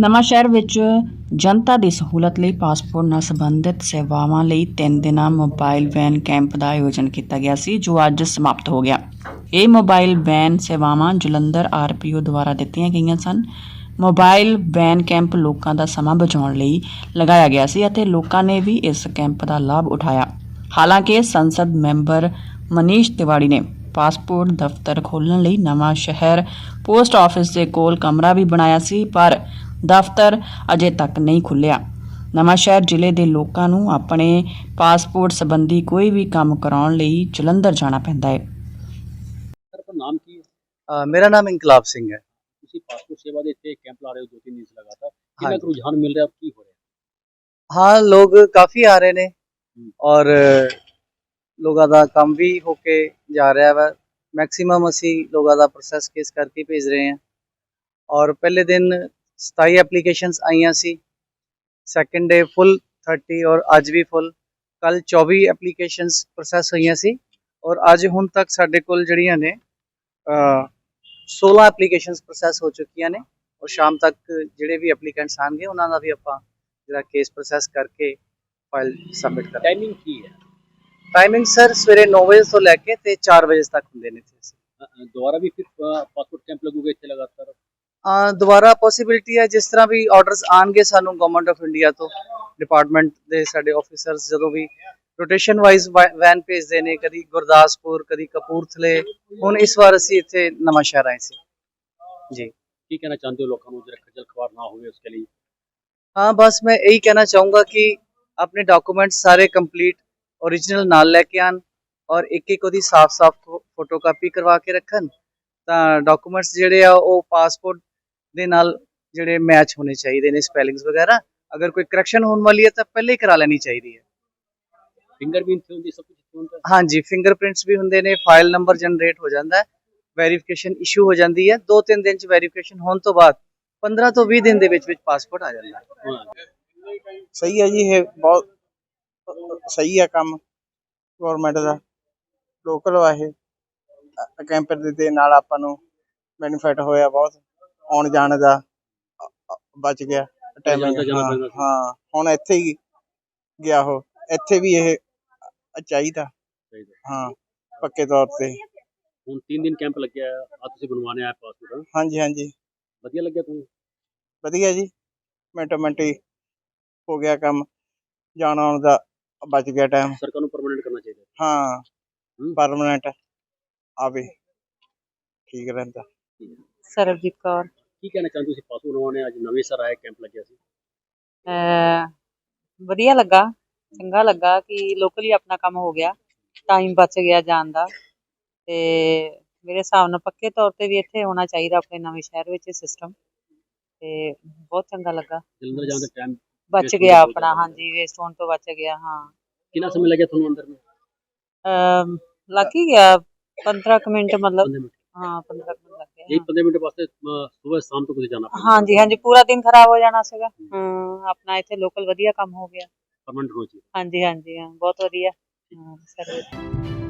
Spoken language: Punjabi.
ਨਵਾਂ ਸ਼ਹਿਰ ਵਿੱਚ ਜਨਤਾ ਦੀ ਸਹੂਲਤ ਲਈ ਪਾਸਪੋਰਟ ਨਾਲ ਸੰਬੰਧਿਤ ਸੇਵਾਵਾਂ ਲਈ 3 ਦਿਨਾਂ ਮੋਬਾਈਲ ਵੈਨ ਕੈਂਪ ਦਾ ਆਯੋਜਨ ਕੀਤਾ ਗਿਆ ਸੀ, ਜੋ ਅੱਜ ਸਮਾਪਤ ਹੋ ਗਿਆ। ਇਹ ਮੋਬਾਈਲ ਵੈਨ ਸੇਵਾਵਾਂ ਜਲੰਧਰ ਆਰਪੀਓ ਦੁਆਰਾ ਦਿੱਤੀਆਂ ਗਈਆਂ ਸਨ। ਮੋਬਾਈਲ ਵੈਨ ਕੈਂਪ ਲੋਕਾਂ ਦਾ ਸਮਾਂ ਬਚਾਉਣ ਲਈ ਲਗਾਇਆ ਗਿਆ ਸੀ ਅਤੇ ਲੋਕਾਂ ਨੇ ਵੀ ਇਸ ਕੈਂਪ ਦਾ ਲਾਭ ਉਠਾਇਆ। ਹਾਲਾਂਕਿ, ਸੰਸਦ ਮੈਂਬਰ ਮਨੀਸ਼ ਤਿਵਾੜੀ ਨੇ ਪਾਸਪੋਰਟ ਦਫ਼ਤਰ ਖੋਲਣ ਲਈ ਨਵਾਂ ਸ਼ਹਿਰ ਪੋਸਟ ਆਫਿਸ ਦੇ ਕੋਲ ਕਮਰਾ ਵੀ ਬਣਾਇਆ ਸੀ, ਪਰ ਦਫ਼ਤਰ ਅਜੇ ਤੱਕ ਨਹੀਂ ਖੁੱਲਿਆ ਨਵਾਂ ਸ਼ਹਿਰ ਜ਼ਿਲ੍ਹੇ ਦੇ ਲੋਕਾਂ ਨੂੰ ਆਪਣੇ ਪਾਸਪੋਰਟ ਸੰਬੰਧੀ ਕੋਈ ਵੀ ਕੰਮ ਕਰਾਉਣ ਲਈ ਜਲੰਧਰ ਜਾਣਾ ਪੈਂਦਾ ਹੈ। ਸਰ ਆਪਣਾ ਨਾਮ ਕੀ ਹੈ? ਅ, ਮੇਰਾ ਨਾਮ ਇਨਕਲਾਬ ਸਿੰਘ ਹੈ। ਤੁਸੀਂ ਪਾਸਪੋਰਟ ਸੇਵਾ ਦੇ ਇੱਥੇ ਕੈਂਪ ਲਾ ਰਹੇ ਹੋ ਦੋ ਤਿੰਨ ਦਿਨ ਸੇ ਲਗਾਤਾਰ। ਕਿੰਨਾ ਕੁ ਰੁਝਾਨ ਮਿਲ ਰਿਹਾ ਕੀ ਹੋ ਰਿਹਾ? ਹਾਂ ਲੋਕ ਕਾਫੀ ਆ ਰਹੇ ਨੇ ਔਰ ਲੋਕਾਂ ਦਾ ਕੰਮ ਵੀ ਹੋ ਕੇ ਜਾ ਰਿਹਾ ਵਾ। ਮੈਕਸਿਮਮ ਅਸੀਂ ਲੋਕਾਂ ਦਾ ਪ੍ਰੋਸੈਸ ਕੇਸ ਕਰਕੇ ਭੇਜ ਰਹੇ ਹਾਂ। ਔਰ ਪਹਿਲੇ ਦਿਨ 27 ਐਪਲੀਕੇਸ਼ਨਸ ਆਈਆਂ ਸੀ। ਸੈਕੰਡ ਡੇ ਫੁੱਲ 30 ਔਰ ਅੱਜ ਵੀ ਫੁੱਲ ਕੱਲ 24 ਐਪਲੀਕੇਸ਼ਨਸ ਪ੍ਰੋਸੈਸ ਹੋਈਆਂ ਸੀ ਔਰ ਅੱਜ ਹੁਣ ਤੱਕ ਸਾਡੇ ਕੋਲ ਜਿਹੜੀਆਂ ਨੇ ਅ, 16 ਐਪਲੀਕੇਸ਼ਨਸ ਪ੍ਰੋਸੈਸ ਹੋ ਚੁੱਕੀਆਂ ਨੇ ਔਰ ਸ਼ਾਮ ਤੱਕ ਜਿਹੜੇ ਵੀ ਐਪਲੀਕੈਂਟਸ ਆਣਗੇ ਉਹਨਾਂ ਦਾ ਵੀ ਆਪਾਂ ਜਿਹੜਾ ਕੇਸ ਪ੍ਰੋਸੈਸ ਕਰਕੇ ਫਾਈਲ ਸਬਮਿਟ ਕਰਾਂਗੇ। ਟਾਈਮਿੰਗ ਕੀ ਹੈ? ਟਾਈਮਿੰਗ ਸਰ ਸਵੇਰੇ 9 ਵਜੇ ਤੋਂ ਲੈ ਕੇ ਤੇ 4 ਵਜੇ ਤੱਕ ਹੁੰਦੇ ਨੇ ਦੁਬਾਰਾ ਵੀ ਫਿਰ ਪਾਸਪੋਰਟ ਕੈਂਪ ਲੱਗੂਗਾ ਇੱਥੇ ਲਗਾਤਾਰ? ਦੁਬਾਰਾ ਪੋਸਿਬਿਲਿਟੀ ਹੈ ਜਿਸ ਤਰ੍ਹਾਂ ਵੀ ਆਰਡਰਸ ਆਣਗੇ ਸਾਨੂੰ ਗਵਰਨਮੈਂਟ ਆਫ ਇੰਡੀਆ ਤੋਂ ਡਿਪਾਰਟਮੈਂਟ ਦੇ ਸਾਡੇ ਆਫੀਸਰਸ ਜਦੋਂ ਵੀ ਰੋਟੇਸ਼ਨ ਵਾਈਜ਼ ਵੈਨ ਭੇਜਦੇ ਨੇ ਕਦੀ ਗੁਰਦਾਸਪੁਰ ਕਦੀ ਕਪੂਰਥਲੇ ਹੁਣ ਇਸ ਵਾਰ ਅਸੀਂ ਇੱਥੇ ਨਵਾਂ ਸ਼ਹਿਰ ਆਏ ਸੀ ਜੀ ਕੀ ਕਹਿਣਾ ਚਾਹੁੰਦੇ ਹੋ ਲੋਕਾਂ ਨੂੰ ਜਿਹੜਾ ਖੱਜਲ ਖਵਾਰ ਨਾ ਹੋਵੇ ਉਸਕੇ ਲਈ हाँ बस मैं यही कहना चाहूँगा कि अपने डॉक्यूमेंट सारे कंप्लीट ओरिजिनल ਨਾਲ ਲੈ ਕੇ ਆਣ ਔਰ ਇੱਕ ਇੱਕ ਉਹਦੀ ਸਾਫ਼-ਸਾਫ਼ ਫੋਟੋ ਕਾਪੀ ਕਰਵਾ ਕੇ ਰੱਖਣ ਤਾਂ ਡਾਕੂਮੈਂਟਸ ਜਿਹੜੇ ਆ ਉਹ ਪਾਸਪੋਰਟ ਦੇ ਨਾਲ ਜਿਹੜੇ ਮੈਚ ਹੋਣੇ ਚਾਹੀਦੇ ਨੇ ਸਪੈਲਿੰਗਸ ਵਗੈਰਾ ਅਗਰ ਕੋਈ ਕਰੈਕਸ਼ਨ ਹੋਣ ਵਾਲੀ ਹੈ ਤਾਂ ਪਹਿਲੇ ਹੀ ਕਰਾ ਲੈਣੀ ਚਾਹੀਦੀ ਹੈ। ਫਿੰਗਰ ਵੀ ਇੱਥੇ ਹੁੰਦੀ ਸਭ ਕੁਝ ਇੱਥੇ ਹੁੰਦਾ? ਹਾਂਜੀ ਫਿੰਗਰਪ੍ਰਿੰਟਸ ਵੀ ਹੁੰਦੇ ਨੇ ਫਾਈਲ ਨੰਬਰ ਜਨਰੇਟ ਹੋ ਜਾਂਦਾ ਹੈ ਵੈਰੀਫਿਕੇਸ਼ਨ ਇਸ਼ੂ ਹੋ ਜਾਂਦੀ ਹੈ 2-3 ਦਿਨ ਚ ਵੈਰੀਫਿਕੇਸ਼ਨ ਹੋਣ ਤੋਂ ਬਾਅਦ 15 ਤੋਂ 20 ਦਿਨ ਦੇ ਵਿੱਚ ਵਿੱਚ ਪਾਸਪੋਰਟ ਆ ਜਾਂਦਾ ਹੈ। ਸਹੀ ਹੈ ਜੀ ਇਹ ਬਹੁਤ ਸਹੀ ਹੈ ਕੰਮ ਗਵਰਨਮੈਂਟ ਦਾ। ਲੋਕਲ ਵਾ ਇਹ ਅ- ਕੈਂਪ ਦੇ ਦੇ ਨਾਲ ਆਪਾਂ ਨੂੰ ਬੈਨੀਫਿਟ ਹੋਇਆ ਬਹੁਤ। ਆਉਣ ਜਾਣ ਦਾ ਬਚ ਗਿਆ ਟਾਈਮਿੰਗ। ਹਾਂ ਹੁਣ ਇੱਥੇ ਹੀ ਗਿਆ ਉਹ। ਇੱਥੇ ਵੀ ਇਹ ਚਾਹੀਦਾ। ਹਾਂ ਪੱਕੇ ਤੌਰ ਤੇ। ਹੁਣ 3 ਦਿਨ ਕੈਂਪ ਲੱਗਿਆ ਆ ਤੁਸੀਂ ਬਣਵਾਣੇ ਆਏ ਪਾਸਪੋਰਟ ਹਾਂਜੀ ਹਾਂਜੀ। ਵਧੀਆ ਲੱਗਿਆ ਤੁਹਾਨੂੰ? ਵਧੀਆ ਜੀ। ਮਿੰਟੋ ਮਿੰਟ ਹੀ ਹੋ ਗਿਆ ਕੰਮ। ਜਾਣ ਆਉਣ ਦਾ ਬਚ ਗਿਆ ਟਾਈਮ ਸਰਕਾਰ ਨੂੰ ਪਰਮਾਨੈਂਟ ਕਰਨਾ ਚਾਹੀਦਾ। ਹਾਂ ਹੂੰ। ਪਰਮਨੈਂਟ ਆਵੇ। ਠੀਕ ਰਹਿੰਦਾ। ਸਰਬਜੀਤ ਕੌਰ। ਕੀ ਕਹਿਣਾ ਚਾਹੁੰਦੇ ਤੁਸੀਂ? ਪਾਸਪੋਰਟ ਬਣਵਾਉਣੇ ਅੱਜ ਨਵੇਂ ਸਰ ਆਏ ਕੈਂਪ ਲੱਗਿਆ ਸੀ। ਅਹ ਵਧੀਆ ਲੱਗਾ ਚੰਗਾ ਲੱਗਾ ਕਿ ਲੋਕਲੀ ਆਪਣਾ ਕੰਮ ਹੋ ਗਿਆ ਟਾਈਮ ਬਚ ਗਿਆ ਜਾਣ ਦਾ। ਤੇ ਮੇਰੇ ਹਿਸਾਬ ਨਾਲ ਪੱਕੇ ਤੌਰ ਤੇ ਵੀ ਇੱਥੇ ਹੋਣਾ ਚਾਹੀਦਾ ਆਪਣੇ ਨਵੇਂ ਸ਼ਹਿਰ ਵਿੱਚ ਸਿਸਟਮ ਤੇ ਬਹੁਤ ਚੰਗਾ ਲੱਗਾ। ਜਲੰਧਰ ਜਾਣ ਦਾ ਟਾਈਮ ਬਚ Waste ਗਿਆ ਹੋਣ ਤੋਂ ਆਪਣਾ ਹਾਂਜੀ ਵੇਸਟ ਹੋਣ ਤੋਂ ਬਚ ਗਿਆ ਹਾਂ। ਕਿੰਨਾ ਸਮਾਂ ਲੱਗਿਆ ਤੁਹਾਨੂੰ ਅੰਦਰ ਨੂੰ? ਅਮ ਲੱਗ ਹੀ ਗਿਆ 15 ਕੁ ਮਿੰਟ ਮਤਲਬ। 15 ਮਿੰਟ। ਹਾਂ 15 ਕੁ ਇਹ 15 ਮਿੰਟ ਵਾਸਤੇ ਸਵੇਰ ਸ਼ਾਮ ਤੋਂ ਤੁਸੀਂ ਜਾਣਾ ਪੈਂਦਾ ਹਾਂਜੀ ਹਾਂਜੀ ਪੂਰਾ ਦਿਨ ਖਰਾਬ ਹੋ ਜਾਣਾ ਸੀਗਾ। ਹਾਂ ਆਪਣਾ ਇੱਥੇ ਲੋਕਲ ਵਧੀਆ ਕੰਮ ਹੋ ਗਿਆ। ਪਰਮਾਨੈਂਟ ਹੋ। ਜੀ ਹਾਂਜੀ ਹਾਂਜੀ ਹਾਂ ਬਹੁਤ ਵਧੀਆ। ਹਾਂ ਸਰਵਿਸ